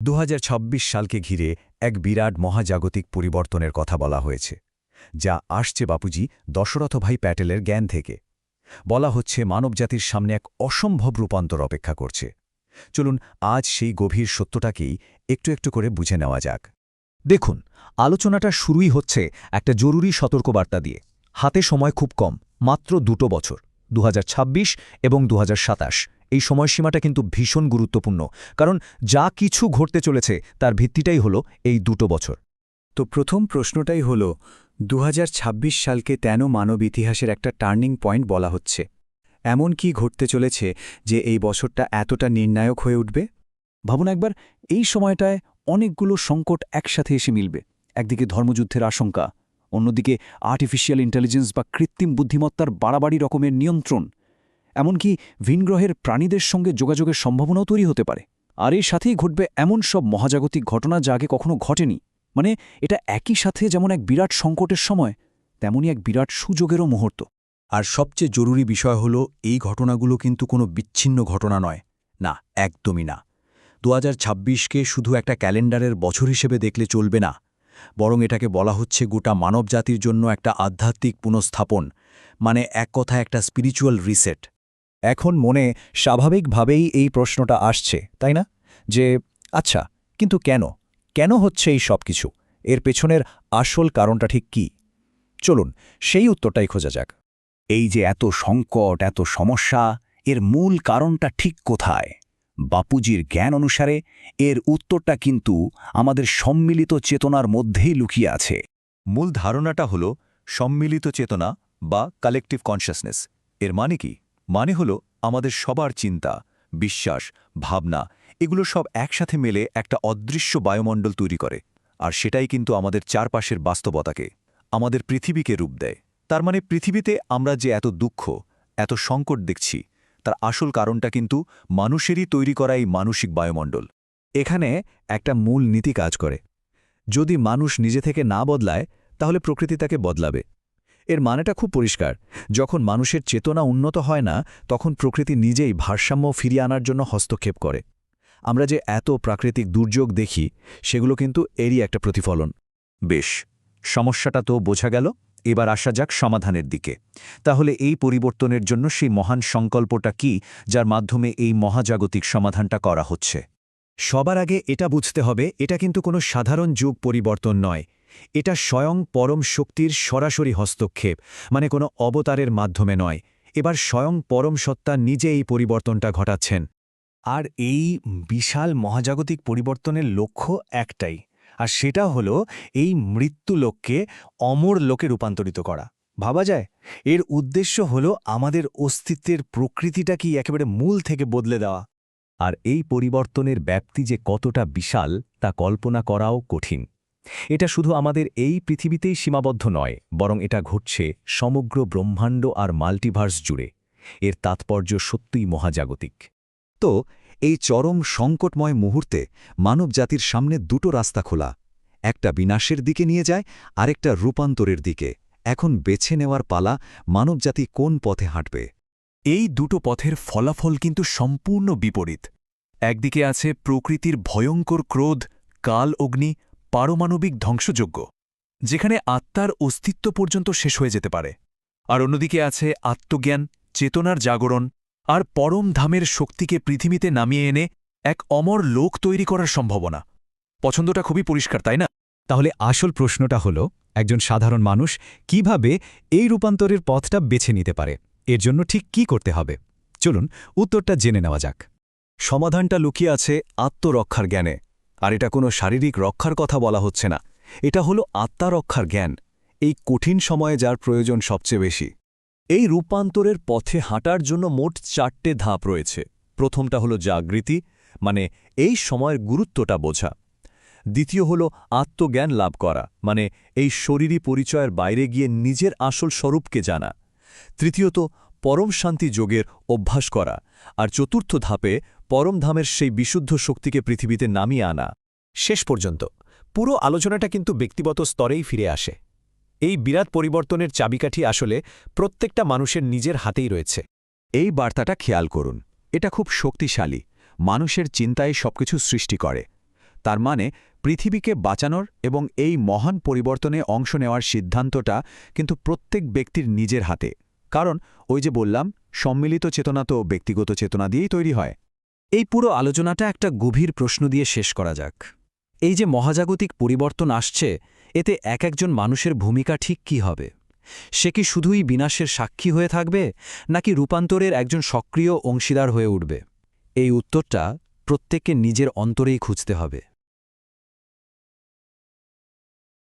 দু হাজার ছাব্বিশ সালকে ঘিরে এক বিরাট মহাজাগতিক পরিবর্তনের কথা বলা হয়েছে, যা আসছে বাপুজি দশরথ ভাই প্যাটেলের জ্ঞান থেকে। বলা হচ্ছে মানবজাতির সামনে এক অসম্ভব রূপান্তর অপেক্ষা করছে। চলুন আজ সেই গভীর সত্যটাকেই একটু একটু করে বুঝে নেওয়া যাক। দেখুন, আলোচনাটা শুরুই হচ্ছে একটা জরুরি সতর্কবার্তা দিয়ে। হাতে সময় খুব কম, মাত্র দুটো বছর দু হাজার ছাব্বিশ এবং দু হাজার সাতাশ। এই সময়সীমাটা কিন্তু ভীষণ গুরুত্বপূর্ণ, কারণ যা কিছু ঘটতে চলেছে তার ভিত্তিটাই হলো এই দুটো বছর। তো প্রথম প্রশ্নটাই হল দু হাজার ছাব্বিশ সালকে তেন মানব ইতিহাসের একটা টার্নিং পয়েন্ট বলা হচ্ছে। এমন কি ঘটতে চলেছে যে এই বছরটা এতটা নির্ণায়ক হয়ে উঠবে? ভাবুন একবার, এই সময়টায় অনেকগুলো সংকট একসাথে এসে মিলবে। একদিকে ধর্মযুদ্ধের আশঙ্কা, অন্যদিকে আর্টিফিশিয়াল ইন্টেলিজেন্স বা কৃত্রিম বুদ্ধিমত্তার বাড়াবাড়ি রকমের নিয়ন্ত্রণ। এমনকি ভিনগ্রহের প্রাণীদের সঙ্গে যোগাযোগের সম্ভাবনাও তৈরি হতে পারে। আর এর সাথেই ঘটবে এমন সব মহাজাগতিক ঘটনা যা আগে কখনো ঘটেনি। মানে এটা একই সাথে যেমন এক বিরাট সংকটের সময়, তেমনি এক বিরাট সুযোগেরও মুহূর্ত। আর সবচেয়ে জরুরি বিষয় হল, এই ঘটনাগুলো কিন্তু কোনো বিচ্ছিন্ন ঘটনা নয়। না, একদমই না। দু কে শুধু একটা ক্যালেন্ডারের বছর হিসেবে দেখলে চলবে না। বরং এটাকে বলা হচ্ছে গোটা মানবজাতির জন্য একটা আধ্যাত্মিক পুনঃস্থাপন। মানে এক কথা একটা স্পিরিচুয়াল রিসেট। এখন মনে স্বাভাবিকভাবেই এই প্রশ্নটা আসছে, তাই না? যে আচ্ছা কিন্তু কেন? কেন হচ্ছে এই সব কিছু? এর পেছনের আসল কারণটা ঠিক কি? চলুন, সেই উত্তরটাই খোঁজা যাক। এই যে এত সংকট, এত সমস্যা, এর মূল কারণটা ঠিক কোথায়? বাপুজির জ্ঞান অনুসারে এর উত্তরটা কিন্তু আমাদের সম্মিলিত চেতনার মধ্যেই লুকিয়ে আছে। মূল ধারণাটা হল সম্মিলিত চেতনা বা কালেকটিভ কনশাসনেস এর মানে কি? মানে হল আমাদের সবার চিন্তা, বিশ্বাস, ভাবনা, এগুলো সব একসাথে মেলে একটা অদৃশ্য বায়ুমণ্ডল তৈরি করে। আর সেটাই কিন্তু আমাদের চারপাশের বাস্তবতাকে, আমাদের পৃথিবীকে রূপ দেয়। তার মানে পৃথিবীতে আমরা যে এত দুঃখ, এত সংকট দেখছি, তার আসল কারণটা কিন্তু মানুষেরই তৈরি করা এই মানসিক বায়ুমণ্ডল। এখানে একটা মূল নীতি কাজ করে। যদি মানুষ নিজে থেকে না বদলায়, তাহলে প্রকৃতি তাকে বদলাবে। এর মানেটা খুব পরিষ্কার। যখন মানুষের চেতনা উন্নত হয় না, তখন প্রকৃতি নিজেই ভারসাম্য ফিরিয়ে আনার জন্য হস্তক্ষেপ করে। আমরা যে এত প্রাকৃতিক দুর্যোগ দেখি, সেগুলো কিন্তু এরই একটা প্রতিফলন। বেশ, সমস্যাটা তো বোঝা গেল, এবার আসা যাক সমাধানের দিকে। তাহলে এই পরিবর্তনের জন্য সেই মহান সংকল্পটা কি, যার মাধ্যমে এই মহাজাগতিক সমাধানটা করা হচ্ছে? সবার আগে এটা বুঝতে হবে, এটা কিন্তু কোনো সাধারণ যুগ পরিবর্তন নয়। এটা স্বয়ং পরম শক্তির সরাসরি হস্তক্ষেপ মানে কোনো অবতারের মাধ্যমে নয়। এবার স্বয়ং পরম সত্তা নিজে এই পরিবর্তনটা ঘটাচ্ছেন। আর এই বিশাল মহাজাগতিক পরিবর্তনের লক্ষ্য একটাই, আর সেটা হলো এই মৃত্যু লোককে অমর লোকে রূপান্তরিত করা। ভাবা যায়? এর উদ্দেশ্য হলো আমাদের অস্তিত্বের প্রকৃতিটা কি একেবারে মূল থেকে বদলে দেওয়া। আর এই পরিবর্তনের ব্যাপ্তি যে কতটা বিশাল, তা কল্পনা করাও কঠিন। এটা শুধু আমাদের এই পৃথিবীতেই সীমাবদ্ধ নয় বরং এটা ঘটছে সমগ্র ব্রহ্মাণ্ড আর মাল্টিভার্স জুড়ে। এর তাৎপর্য সত্যিই মহাজাগতিক। তো এই চরম সংকটময় মুহূর্তে মানবজাতির সামনে দুটো রাস্তা খোলা। একটা বিনাশের দিকে নিয়ে যায় আরেকটা রূপান্তরের দিকে। এখন বেছে নেওয়ার পালা মানবজাতি কোন পথে হাঁটবে? এই দুটো পথের ফলাফল কিন্তু সম্পূর্ণ বিপরীত। একদিকে আছে প্রকৃতির ভয়ঙ্কর ক্রোধ কাল অগ্নি পারমাণবিক ধ্বংসযোগ্য যেখানে আত্মার অস্তিত্ব পর্যন্ত শেষ হয়ে যেতে পারে। আর অন্যদিকে আছে আত্মজ্ঞান, চেতনার জাগরণ আর পরম ধামের শক্তিকে পৃথিবীতে নামিয়ে এনে এক অমর লোক তৈরি করার সম্ভাবনা। পছন্দটা খুবই পরিষ্কার, তাই না? তাহলে আসল প্রশ্নটা হল, একজন সাধারণ মানুষ কীভাবে এই রূপান্তরের পথটা বেছে নিতে পারে? এর জন্য ঠিক কি করতে হবে? চলুন উত্তরটা জেনে নেওয়া যাক। সমাধানটা লুকিয়ে আছে আত্মরক্ষার জ্ঞানে। আর এটা কোনো শারীরিক রক্ষার কথা বলা হচ্ছে না। এটা হলো আত্মারক্ষার জ্ঞান, এই কঠিন সময়ে যার প্রয়োজন সবচেয়ে বেশি। এই রূপান্তরের পথে হাঁটার জন্য মোট চারটে ধাপ রয়েছে। প্রথমটা হলো জাগৃতি মানে এই সময়ের গুরুত্বটা বোঝা। দ্বিতীয় হল আত্মজ্ঞান লাভ করা মানে এই শরীরী পরিচয়ের বাইরে গিয়ে নিজের আসল স্বরূপকে জানা। তৃতীয়ত পরম শান্তি যোগের অভ্যাস করা আর চতুর্থ ধাপে পরমধামের সেই বিশুদ্ধ শক্তিকে পৃথিবীতে নামিয়ে আনা। শেষ পর্যন্ত, পুরো আলোচনাটা কিন্তু ব্যক্তিগত স্তরেই ফিরে আসে। এই বিরাট পরিবর্তনের চাবিকাঠি আসলে প্রত্যেকটা মানুষের নিজের হাতেই রয়েছে। এই বার্তাটা খেয়াল করুন, এটা খুব শক্তিশালী, মানুষের চিন্তায় সবকিছু সৃষ্টি করে। তার মানে পৃথিবীকে বাঁচানোর এবং এই মহান পরিবর্তনে অংশ নেওয়ার সিদ্ধান্তটা কিন্তু প্রত্যেক ব্যক্তির নিজের হাতে। কারণ ওই যে বললাম, সম্মিলিত চেতনা তো ব্যক্তিগত চেতনা দিয়েই তৈরি হয়। এই পুরো আলোচনাটা একটা গভীর প্রশ্ন দিয়ে শেষ করা যাক। এই যে মহাজাগতিক পরিবর্তন আসছে, এতে এক একজন মানুষের ভূমিকা ঠিক কি হবে? সে কি শুধুই বিনাশের সাক্ষী হয়ে থাকবে, নাকি রূপান্তরের একজন সক্রিয় অংশীদার হয়ে উঠবে? এই উত্তরটা প্রত্যেককে নিজের অন্তরেই খুঁজতে হবে।